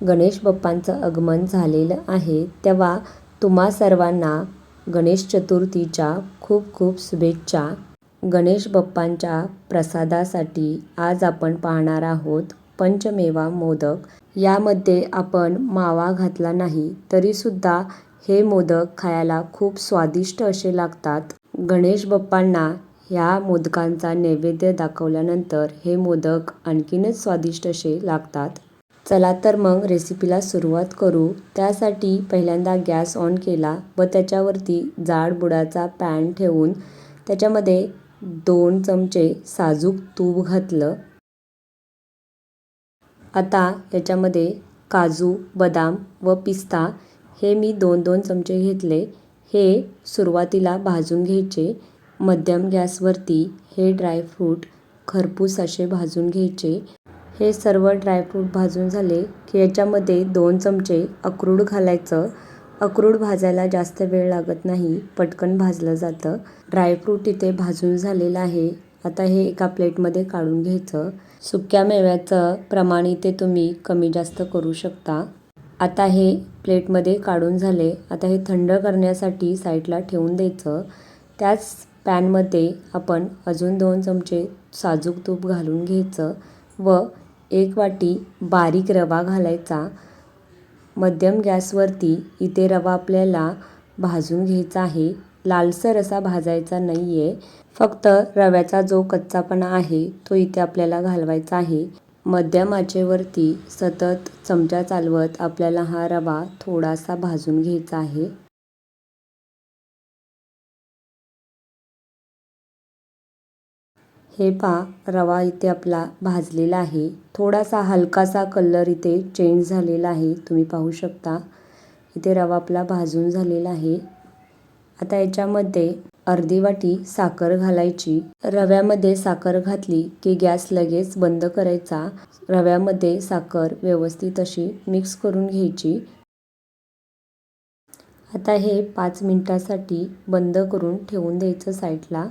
गणेश बाप्पांचं आगमन झालेलं आहे तेव्हा तुम्हा सर्वांना गणेश चतुर्थीच्या खूप खूप शुभेच्छा. गणेश बाप्पांच्या प्रसादासाठी आज आपण पाहणार आहोत पंचमेवा मोदक. यामध्ये आपण मावा घातला नाही तरीसुद्धा हे मोदक खायला खूप स्वादिष्ट असे लागतात. गणेश बाप्पांना ह्या मोदकांचा नैवेद्य दाखवल्यानंतर हे मोदक आणखीनच स्वादिष्ट असे लागतात. चला तर मग रेसिपीला सुरुवात करू. त्यासाठी पहिल्यांदा गॅस ऑन केला व त्याच्यावरती जाड बुडाचा पॅन ठेवून त्याच्यामध्ये दोन चमचे साजूक तूप घातलं. आता याच्यामध्ये काजू बदाम व पिस्ता हे मी दोन दोन चमचे घेतले. हे सुरुवातीला भाजून घ्यायचे. मध्यम गॅसवरती हे ड्रायफ्रूट खरपूस असे भाजून घ्यायचे. हे सर्व ड्रायफ्रूट भाजून झाले की याच्यामध्ये दोन चमचे अक्रूड घालायचं. अक्रूड भाजायला जास्त वेळ लागत नाही पटकन भाजलं जातं. ड्रायफ्रूट इथे भाजून झालेलं आहे. आता हे एका प्लेटमध्ये काढून घ्यायचं. सुक्या मेव्याचं प्रमाण इथे तुम्ही कमी जास्त करू शकता. आता हे प्लेटमध्ये काढून झाले. आता हे थंड करण्यासाठी साईडला ठेवून द्यायचं. त्याच पॅनमध्ये आपण अजून दोन चमचे साजूक तूप घालून घ्यायचं व एक वाटी बारीक रवा घालायचा. मध्यम गॅसवरती इथे रवा आपल्याला भाजून घ्यायचा आहे. लालसर असा भाजायचा नाही आहे फक्त रव्याचा जो कच्चापणा आहे तो इथे आपल्याला घालवायचा आहे. मध्यम आचेवरती सतत चमचा चालवत आपल्याला हा रवा थोडासा भाजून घ्यायचा आहे. हे पहा रवा इथे आपला भाजलेला आहे. थोडासा हलकासा कलर इथे चेंज झालेला आहे तुम्ही पाहू शकता. इथे रवा आपला भाजून झालेला आहे. आता याच्यामध्ये अर्धी वाटी साखर घालायची. रव्यामध्ये साखर घातली की गॅस लगेच बंद करायचा. रव्यामध्ये साखर व्यवस्थित अशी मिक्स करून घ्यायची. आता हे पाच मिनटासाठी बंद करून ठेवून द्यायचं साईडला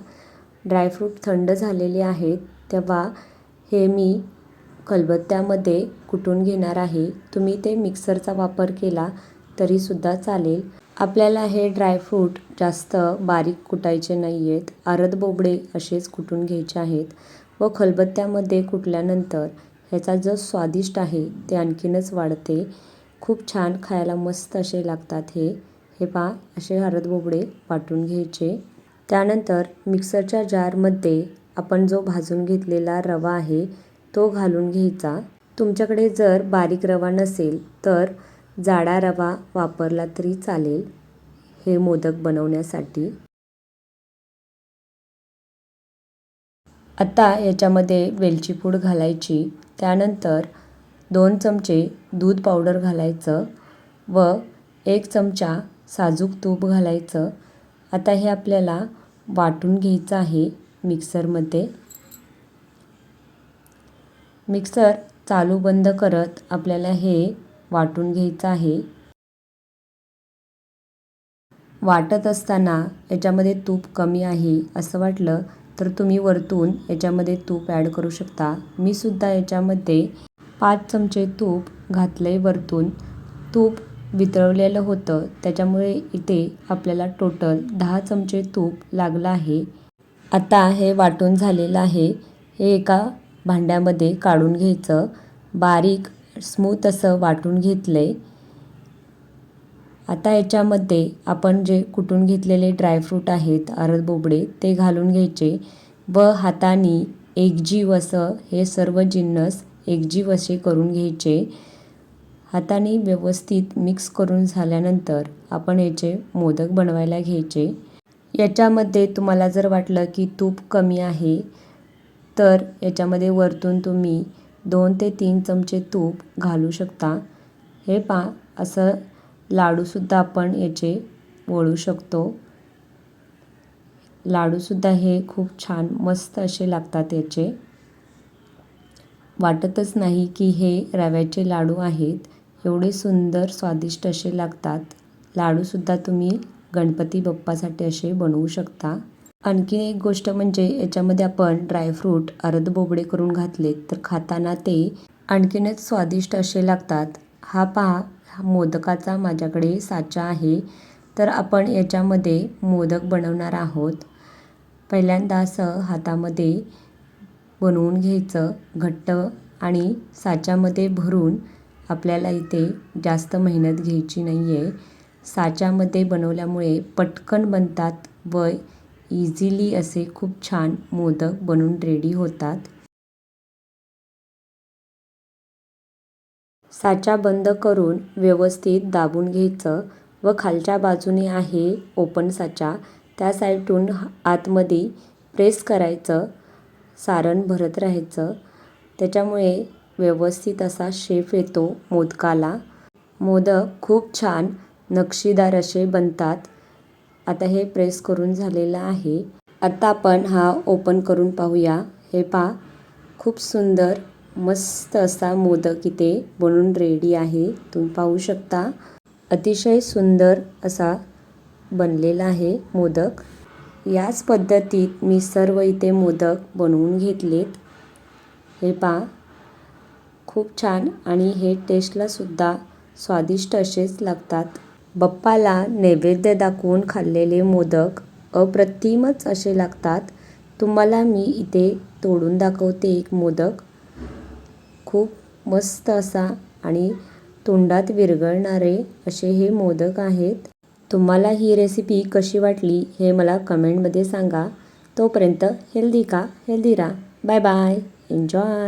ड्रायफ्रूट थंड झालेले आहेत तेव्हा हे मी खलबत्त्यामध्ये कुटून घेणार आहे. तुम्ही ते मिक्सरचा वापर केला तरीसुद्धा चालेल. आपल्याला हे ड्रायफ्रूट जास्त बारीक कुटायचे नाही आहेत आरद बोबडे असेच कुटून घ्यायचे आहेत व खलबत्त्यामध्ये कुटल्यानंतर ह्याचा जो स्वादिष्ट आहे ते आणखीनच वाढते. खूप छान खायला मस्त असे लागतात हे. हे पा असे हरद बोबडे वाटून घ्यायचे. त्यानंतर मिक्सरच्या जारमध्ये आपण जो भाजून घेतलेला रवा आहे तो घालून घ्यायचा. तुमच्याकडे जर बारीक रवा नसेल तर जाडा रवा वापरला तरी चालेल. हे मोदक बनवण्यासाठी. आता याच्यामध्ये वेलची पूड घालायची. त्यानंतर दोन चमचे दूध पावडर घालायचं व एक चमचा साजूक तूप घालायचं. आता हे आपल्याला वाटून घ्यायचं आहे मिक्सरमध्ये. मिक्सर चालू बंद करत आपल्याला हे वाटून घ्यायचं आहे. वाटत असताना याच्यामध्ये तूप कमी आहे असं वाटलं तर तुम्ही वरतून याच्यामध्ये तूप ॲड करू शकता. मी सुद्धा याच्यामध्ये पाच चमचे तूप घातले वरतून. तूप वितळवलेलं होतं. त्याच्यामुळे इथे आपल्याला टोटल दहा चमचे तूप लागलं आहे. आता हे वाटून झालेलं आहे. हे एका भांड्यामध्ये काढून घ्यायचं. बारीक स्मूथ असं वाटून घेतलं आहे आता याच्यामध्ये आपण जे कुटून घेतलेले ड्रायफ्रूट आहेत अरद बोबडे ते घालून घ्यायचे व हाताने एकजीव असं हे सर्व जिन्नस एकजीव असे करून घ्यायचे. हाताने व्यवस्थित मिक्स करून झाल्यानंतर आपण याचे मोदक बनवायला घ्यायचे. याच्यामध्ये तुम्हाला जर वाटलं की तूप कमी आहे तर याच्यामध्ये वरतून तुम्ही दोन ते तीन चमचे तूप घालू शकता. हे पा असं लाडूसुद्धा आपण याचे वळू शकतो. लाडूसुद्धा हे खूप छान मस्त असे लागतात याचे. वाटतच नाही की हे रव्याचे लाडू आहेत. एवढे सुंदर स्वादिष्ट असे लागतात. लाडूसुद्धा तुम्ही गणपती बाप्पासाठी असे बनवू शकता. आणखीन एक गोष्ट म्हणजे याच्यामध्ये आपण ड्रायफ्रूट अर्ध बोबडे करून घातले तर खाताना ते आणखीनच स्वादिष्ट असे लागतात. हा पहा हा मोदकाचा माझ्याकडे साचा आहे. तर आपण याच्यामध्ये मोदक बनवणार आहोत. पहिल्यांदा असं हातामध्ये बनवून घ्यायचं घट्ट आणि साच्यामध्ये भरून आपल्याला इथे जास्त मेहनत घ्यायची नाही आहे साच्यामध्ये बनवल्यामुळे पटकन बनतात व इझिली असे खूप छान मोदक बनून रेडी होतात. साचा बंद करून व्यवस्थित दाबून घ्यायचं व खालच्या बाजूने आहे ओपन साचा. त्या साईडून आतमध्ये प्रेस करायचं सारण भरत राहायचं. त्याच्यामुळे व्यवस्थित असा शेप येतो मोदकाला. मोदक खूप छान नक्षीदार असे बनतात. आता हे प्रेस करून झालेलं आहे. आता आपण हा ओपन करून पाहूया. हे पा खूप सुंदर मस्त असा मोदक इथे बनून रेडी आहे. तुम्ही पाहू शकता. अतिशय सुंदर असा बनलेला आहे मोदक. याच पद्धतीत मी सर्व इथे मोदक बनवून घेतलेत. हे पा खूप छान आणि हे टेस्टलासुद्धा स्वादिष्ट असेच लागतात. बप्पाला नैवेद्य दाखवून खाल्लेले मोदक अप्रतिमच असे लागतात. तुम्हाला मी इथे तोडून दाखवते एक मोदक. खूप मस्त असा आणि तोंडात विरघळणारे असे हे मोदक आहेत. तुम्हाला ही रेसिपी कशी वाटली हे मला कमेंटमध्ये सांगा. तोपर्यंत हेल्दी का हेल्दी राहा. Bye bye enjoy